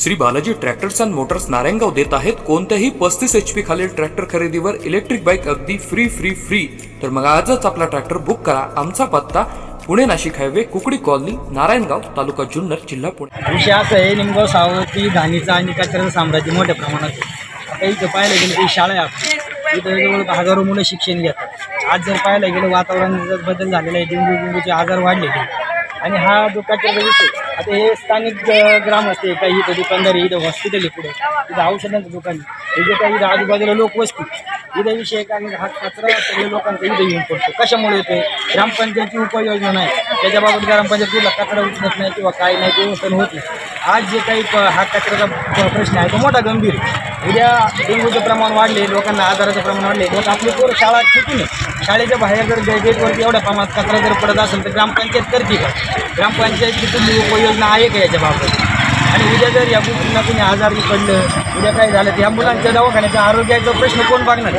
Shri Balaji tractors and motors Narayangaon देत आहेत. कोणत्याही पस्तीस एच पी खालील ट्रॅक्टर खरेदीवर इलेक्ट्रिक बाईक अगदी फ्री फ्री फ्री तर मग आजच आपला ट्रॅक्टर बुक करा. आमचा पत्ता पुणे नाशिक हायवे कुकडी कॉलनी नारायणगाव तालुका जुन्नर जिल्हा पुणे. विषय असं आहे निमगाव सावरती धानीचा आणि कचऱ्याचं साम्राज्य मोठ्या प्रमाणात आहे. आता इथं पाहायला गेलं की शाळा आहे आपली. इथं जवळ हजारो मुलं शिक्षण घेतात. आज जर पाहायला गेलं वातावरण बदल झालेला आहे डेंग्यू डेंग्यूचे आजार वाढलेले आणि हा जो विषय आता हे स्थानिक ग्राम असते काही इथं दुकानदार आहे इथं हॉस्पिटल आहे पुढे. इथं औषधांचं दुकान आहे. हे जे काही आजूबाजूला लोक वस्ती इथं आणि हा कचरा सगळ्या लोकांचा इथं येऊन पडतो. कशामुळे येते ग्रामपंचायतची उपाययोजना नाही. त्याच्याबाबत ग्रामपंचायतीला कचरा उचलत नाही किंवा काय नाही ते व्यवस्था होत नाही. आज जे काही प- हा कचऱ्याचा प्रश्न आहे तो मोठा गंभीर उद्या डेंग्यूचं प्रमाण वाढले लोकांना आजाराचं प्रमाण वाढले मग आपली पोरं शाळा सुटून शाळेच्या बाहेर जर गेटवरती एवढ्या प्रमाणात कचरा जर पडत असेल तर ग्रामपंचायत करते का? ग्रामपंचायतची तुम्ही उपाययोजना आहे का याच्याबाबत? आणि उद्या जर या गोष्टींना कोणी आजारी पडलं उद्या काय झालं तर या मुलांच्या दवाखान्याच्या आरोग्याचा प्रश्न कोण बघणार?